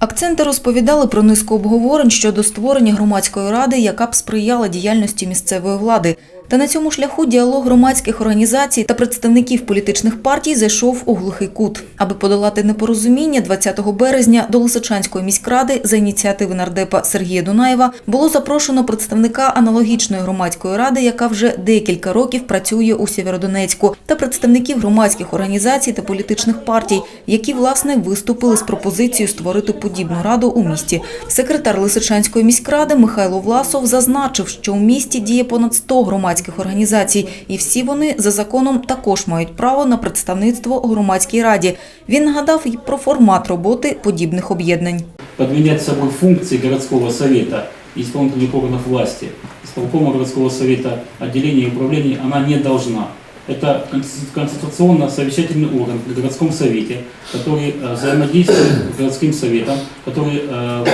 Акценти розповідали про низку обговорень щодо створення громадської ради, яка б сприяла діяльності місцевої влади. Та на цьому шляху діалог громадських організацій та представників політичних партій зайшов у глухий кут. Аби подолати непорозуміння, 20 березня до Лисичанської міськради за ініціативи нардепа Сергія Дунаєва було запрошено представника аналогічної громадської ради, яка вже декілька років працює у Сєвєродонецьку, та представників громадських організацій та політичних партій, які власне виступили з пропозицією створити подібну раду у місті. Секретар Лисичанської міськради Михайло Власов зазначив, що у місті діє понад 100 громадських організацій, і всі вони за законом також мають право на представництво у громадській раді. Він нагадав і про формат роботи подібних об'єднань. подменять собой функции городского совета и исполнительных органов власти. Исполкома городского совета отделения и управления она не должна. Это конститу- конституционно-совещательный орган при городском совете, который э, взаимодействует с городским советом, который, э,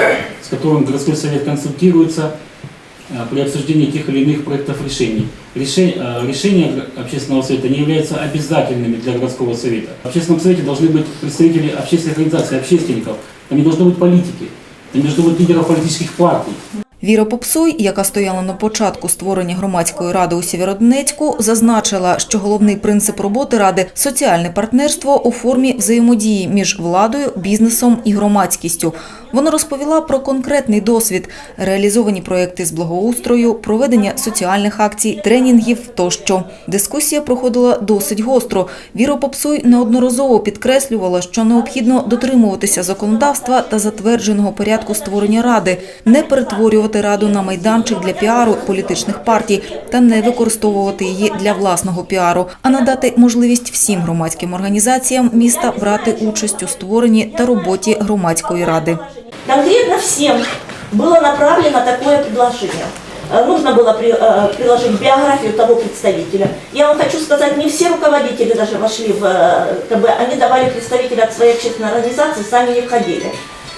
с которым городской совет консультируется э, при обсуждении тех или иных проектов решений. Э, Решения общественного совета не являются обязательными для городского совета. В общественном совете должны быть представители общественных организаций, общественников. Там не должно быть политики, там не должно быть лидеров политических партий. Віра Попсуй, яка стояла на початку створення громадської ради у Сєвєродонецьку, зазначила, що головний принцип роботи ради соціальне партнерство у формі взаємодії між владою, бізнесом і громадськістю. Вона розповіла про конкретний досвід, реалізовані проекти з благоустрою, проведення соціальних акцій, тренінгів тощо. Дискусія проходила досить гостро. Віра Попсуй неодноразово підкреслювала, що необхідно дотримуватися законодавства та затвердженого порядку створення ради, не перетворювати раду на майданчик для піару політичних партій та не використовувати її для власного піару, а надати можливість всім громадським організаціям міста брати участь у створенні та роботі громадської ради. Конкретно всем было направлено такое предложение. Э, Нужно было при- э, приложить биографию того представителя. Я вам хочу сказать, не все руководители даже вошли в э, КБ, они давали представителя от своей общественной организации, сами не входили.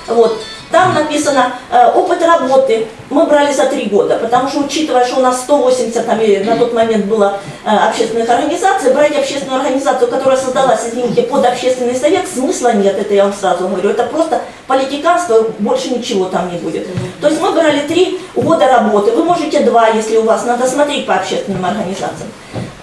Вот. Там написано э, опыт работы. Мы брали за три года, потому что учитывая, что у нас 180 там, и на тот момент было э, общественных организаций, брать общественную организацию, которая создалась, извините, под общественный совет, смысла нет, это я вам сразу говорю. Это просто политиканство, больше ничего там не будет. То есть мы брали три года работы, вы можете два, если у вас, надо смотреть по общественным организациям.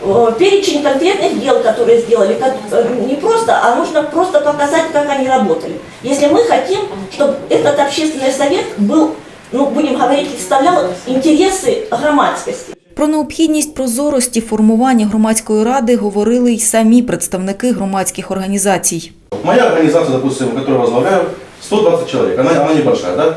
Э, Перечень конкретных дел, которые сделали, как- э, не просто, а нужно просто показать, как они работали. Если мы хотим, чтобы этот общественный совет был, ну, будем говорить, представлял интересы громадскости. Про необхідність прозорості формування громадської ради говорили й самі представники громадських організацій. Моя организация, допустим, которую возглавляю, 120 человек, она, она небольшая, да?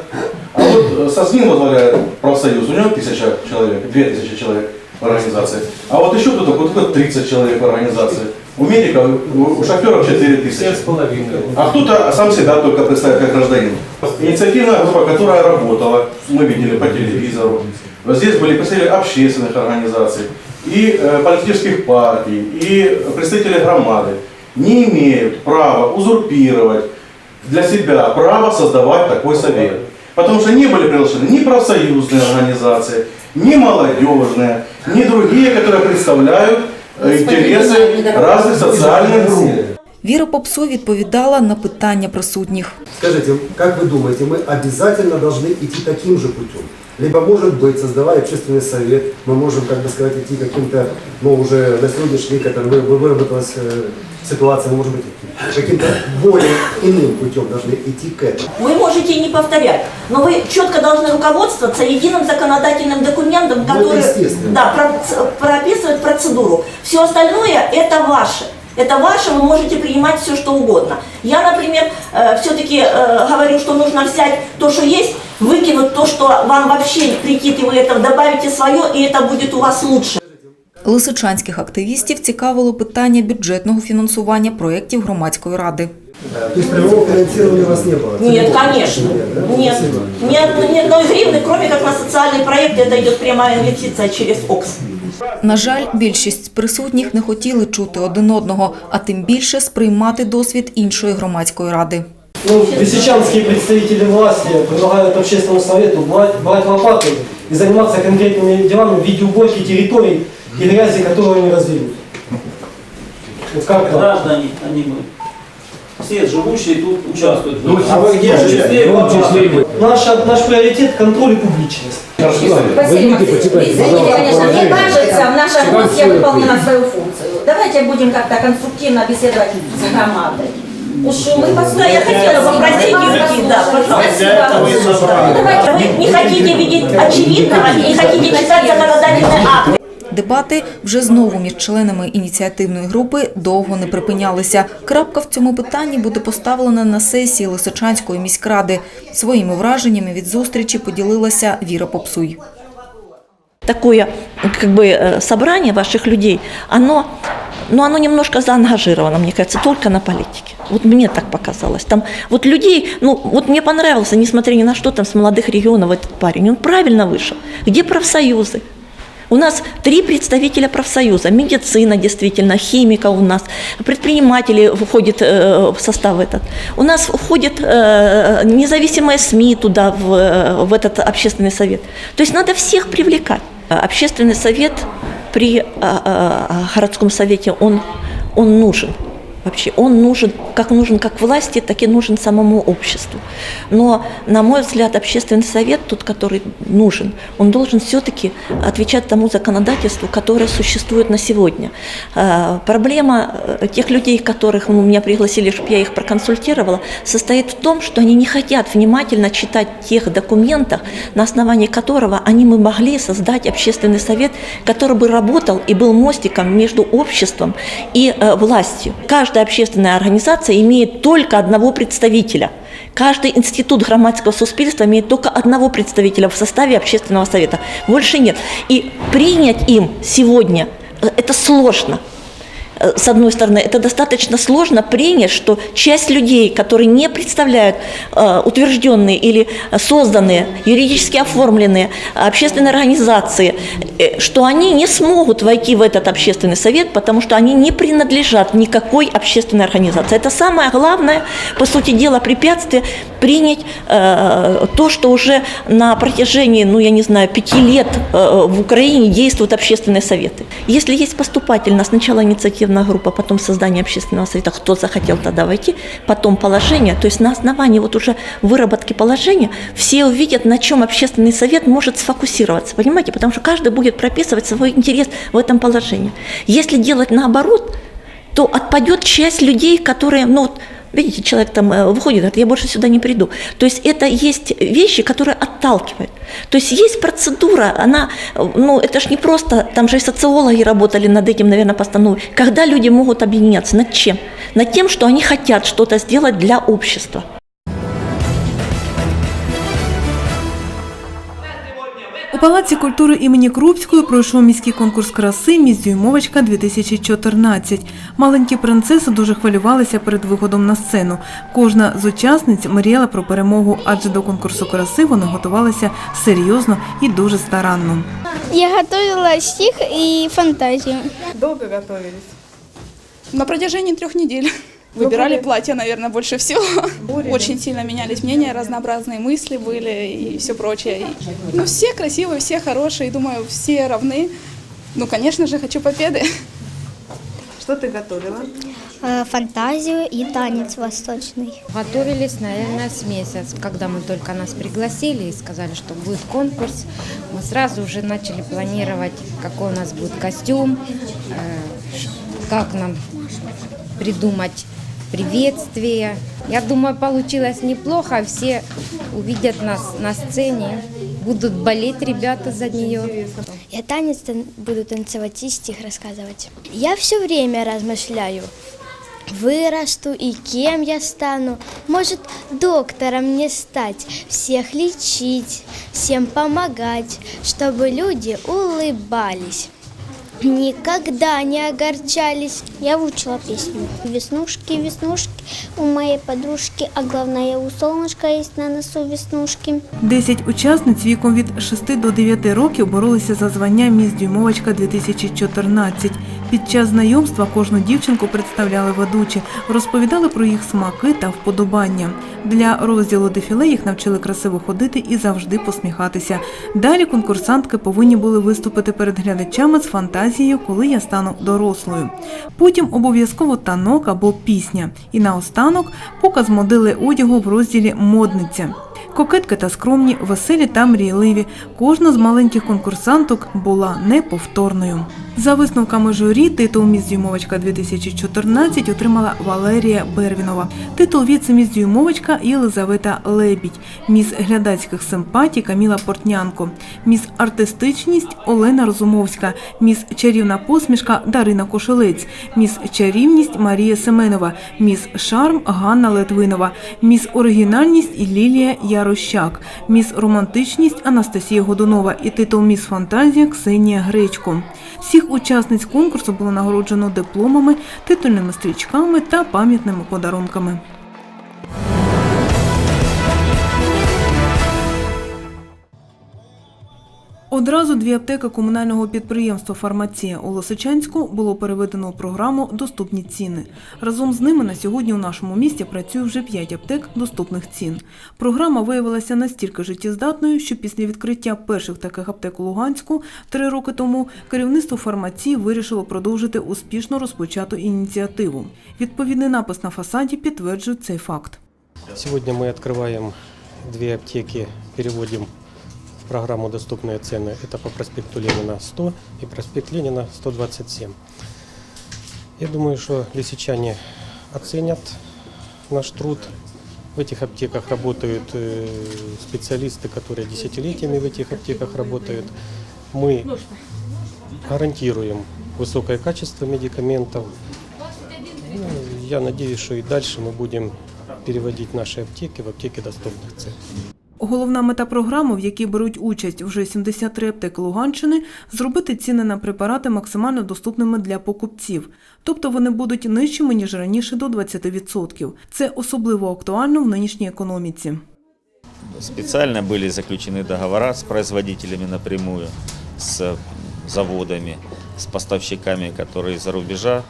А вот э, Созвин возглавляет профсоюз, у него 1000 человек, 2000 человек В организации. А вот еще кто-то, вот тут 30 человек в организации. У медиков, у, у шоферов 4000. А кто-то сам себя только представит как гражданин. Инициативная группа, которая работала, мы видели по телевизору. Здесь были представители общественных организаций, и э, политических партий, и представители громады. Не имеют права узурпировать для себя право создавать такой совет. Потому что не были приглашены ни профсоюзные организации, ни молодежные, ни другие, которые представляют э, интересы разных социальных групп. Віра Попсу відповідала на питання присутніх. Скажите, как вы думаете, мы обязательно должны идти таким же путем? Либо, может быть, создавая общественный совет, мы можем, как бы сказать, идти каким-то, ну, уже на сегодняшний день, вы- выработалась э, ситуация, может быть, каким-то более иным путем должны идти к этому. Вы можете и не повторять, но вы четко должны руководствоваться единым законодательным документом, Ну, который естественно. да, про- прописывает процедуру. Все остальное это ваше. Это ваше, вы можете принимать все, что угодно. Я, например, все-таки говорю, что нужно взять то, что есть, выкинуть то, что вам вообще не прикид, и вы это добавите свое, и это будет у вас лучше. Лисичанських активістів цікавило питання бюджетного фінансування проєктів громадської ради. Э, То есть прямого финансирования у вас не было? Нет, Целевого конечно. финансирования, да? Нет. Спасибо. Ни, од- ни одной гривны, кроме как на социальные проекты, это идет прямая инвестиция через ОКС. На жаль, більшість присутніх не хотіли чути один одного, а тим більше сприймати досвід іншої громадської ради. Ну, лисичанские представители власти предлагают общественному совету брать, брать лопаты и заниматься конкретными делами в виде уборки территорий и грязи, которую они разведут. Вот как это? Граждане, а не мы. Все живущие тут участвуют. Ну, а вы где же числе ну, глава числе Совета? Наша, наш приоритет – контроль и публичность. Пожалуйста, конечно, мне кажется, наша комиссия свою выполнила свою функцию. Давайте будем как-то конструктивно беседовать с громадой. Уж мы Да, построим. я хотела попросить не видеть, да, пожалуйста. Ну, давайте Вы не хотите видеть очевидного и не хотите читать законодательные акты. Дебати вже знову між членами ініціативної групи довго не припинялися. Крапка в цьому питанні буде поставлена на сесії Лисичанської міськради. Своїми враженнями від зустрічі поділилася Віра Попсуй. такое как бы э, собрание ваших людей, оно, ну, оно немножко заангажировано, мне кажется, только на политике. Вот мне так показалось. Там вот людей, ну, вот мне понравился, несмотря ни на что, там с молодых регионов этот парень, он правильно вышел. Где профсоюзы? У нас три представителя профсоюза, медицина действительно, химика у нас, предприниматели входят э, в состав этот. У нас входят э, независимые СМИ туда, в, э, в этот общественный совет. То есть надо всех привлекать. Общественный совет при э, э, городском совете, он, он нужен. Вообще, он нужен, как нужен как власти, так и нужен самому обществу. Но, на мой взгляд, общественный совет, тот, который нужен, он должен все-таки отвечать тому законодательству, которое существует на сегодня. А, Проблема э, тех людей, которых ну, меня пригласили, чтобы я их проконсультировала, состоит в том, что они не хотят внимательно читать тех документах, на основании которого они мы могли создать общественный совет, который бы работал и был мостиком между обществом и э, властью. Каждая общественная организация имеет только одного представителя. Каждый институт громадского суспільства имеет только одного представителя в составе общественного совета. Больше нет. И принять им сегодня э, это сложно. Э, С одной стороны, это достаточно сложно принять, что часть людей, которые не представляют э, утвержденные или созданные, юридически оформленные общественные организации, э, что они не смогут войти в этот общественный совет, потому что они не принадлежат никакой общественной организации. Это самое главное, по сути дела, препятствие принять то, что уже на протяжении, ну я не знаю, пяти лет в Украине действуют общественные советы. Если есть поступательно сначала инициативная группа, потом создание общественного совета, кто захотел тогда войти, потом положение, то есть на основании вот уже выработки положения все увидят, на чем общественный совет может сфокусироваться, понимаете, потому что каждый будет прописывать свой интерес в этом положении. Если делать наоборот, то отпадет часть людей, которые, ну видите, человек там э, выходит, говорит, я больше сюда не приду. То есть это есть вещи, которые отталкивают. То есть есть процедура, она, э, ну это ж не просто, там же и социологи работали над этим, наверное, постановой. Когда люди могут объединяться, над чем? Над тем, что они хотят что-то сделать для общества. У Палаці культури імені Крупської пройшов міський конкурс краси «Міс Дюймовочка 2014. Маленькі принцеси дуже хвилювалися перед виходом на сцену. Кожна з учасниць мріяла про перемогу, адже до конкурсу краси вони готувалися серйозно і дуже старанно. Я готовила стих и фантазию. Долго готовились? На протяжении трех недель. Выбирали платье, наверное, больше всего. Очень сильно менялись мнения, разнообразные мысли были и все прочее. И, ну, все красивые, все хорошие, думаю, все равны. Ну, конечно же, хочу победы. Що ти готувала? Э, Фантазию и танец восточный. Готовились, наверное, с месяц. Когда мы только нас пригласили и сказали, что будет конкурс, мы сразу уже начали планировать, какой у нас будет костюм, э, как нам придумать приветствие. Я думаю, получилось неплохо. Все увидят нас на сцене, будут болеть ребята за нее. Я танец тан- буду танцевать и стих рассказывать. Я все время размышляю. Вырасту и кем я стану? Может, доктором мне стать, всех лечить, всем помогать, чтобы люди улыбались. Никогда не огорчались. Я выучила песню. Веснушки, веснушки у моей подружки, а главное у солнышка есть на носу веснушки. Десять учасниць віком від 6 до 9 років боролися за звання «Міс Дюймовочка 2014». Під час знайомства кожну дівчинку представляли ведучі, розповідали про їх смаки та вподобання. Для розділу дефіле їх навчили красиво ходити і завжди посміхатися. Далі конкурсантки повинні були виступити перед глядачами з фантазією, коли я стану дорослою. Потім обов'язково танок або пісня. І наостанок показ модели одягу в розділі Модниця. Кокетки та скромні, веселі та мрійливі. Кожна з маленьких конкурсанток була неповторною. За висновками журі, титул «Міс Дюймовочка 2014 отримала Валерія Бервінова, титул «Віце-міс Єлизавета Лебідь, міс глядацьких симпатій Каміла Портнянко, міс артистичність Олена Розумовська, міс чарівна посмішка Дарина Кошелець, міс чарівність Марія Семенова, міс шарм Ганна Литвинова, міс оригінальність Лілія Ярощак, міс романтичність Анастасія Годунова. І титул міс фантазія Ксенія Гречко. Всіх учасниць конкурсу було нагороджено дипломами, титульними стрічками та пам'ятними подарунками. Одразу дві аптеки комунального підприємства Фармація у Лосичанську було переведено програму Доступні ціни. Разом з ними на сьогодні у нашому місті працює вже п'ять аптек доступних цін. Програма виявилася настільки життєздатною, що після відкриття перших таких аптек у Луганську три роки тому керівництво фармації вирішило продовжити успішно розпочату ініціативу. Відповідний напис на фасаді підтверджує цей факт. Сегодня мы открываем две аптеки, переводим в программу «Доступные цены». Это по проспекту Ленина 100 и проспект Ленина 127. Я думаю, что лисичане оценят наш труд. В этих аптеках работают э, специалисты, которые десятилетиями в этих аптеках работают. Мы гарантируем высокое качество медикаментов. Ну, Я надеюсь, что и дальше мы будем переводить наши аптеки в аптеки доступных цен. Головна мета програми, в якій беруть участь вже 73 аптеки Луганщини, зробити ціни на препарати максимально доступними для покупців. Тобто вони будуть нижчими, ніж раніше до 20%. Це особливо актуально в нинішній економіці. Специально были заключены договора с производителями напрямую, с заводами, с поставщиками, которые из-за рубежа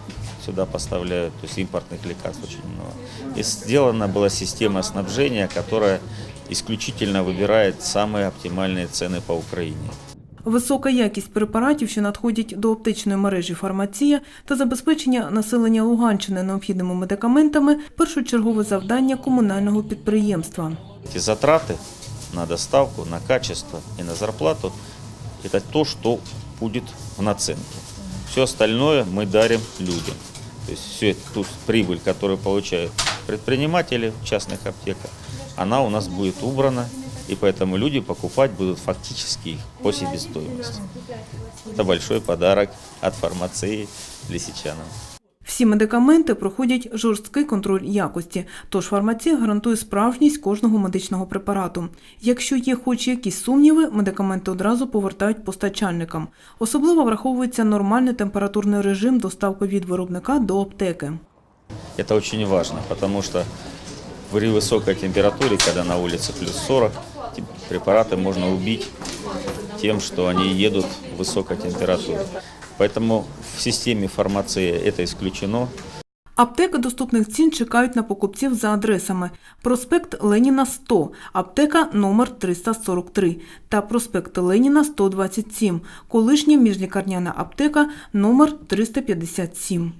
сюда поставляют, то есть импортных лекарств очень много. И сделана была система снабжения, которая исключительно выбирает самые оптимальные цены по Украине. Висока якість препаратів, що надходять до оптичної мережі фармація та забезпечення населення Луганщини необхідними медикаментами першочергове завдання комунального підприємства. Эти затраты на доставку, на качество и на зарплату – это то, что будет в наценке. Все остальное мы дарим людям. То есть всю эту прибыль, которую получают предприниматели в частных аптеках, она у нас будет убрана, и поэтому люди покупать будут фактически их по себестоимости. Это большой подарок от фармации лисичанам. Всі медикаменти проходять жорсткий контроль якості, тож фармація гарантує справжність кожного медичного препарату. Якщо є хоч якісь сумніви, медикаменти одразу повертають постачальникам. Особливо враховується нормальний температурний режим доставки від виробника до аптеки. Это очень важно, потому что при высокой температуре, когда на улице плюс 40, те- препараты можно убить тем, что они едут в высокой температуре. Поэтому в системе фармации это исключено. Аптеки доступних цін чекають на покупців за адресами: проспект Леніна 100, аптека номер 343 та проспект Леніна 127, колишня міжлікарняна аптека номер 357.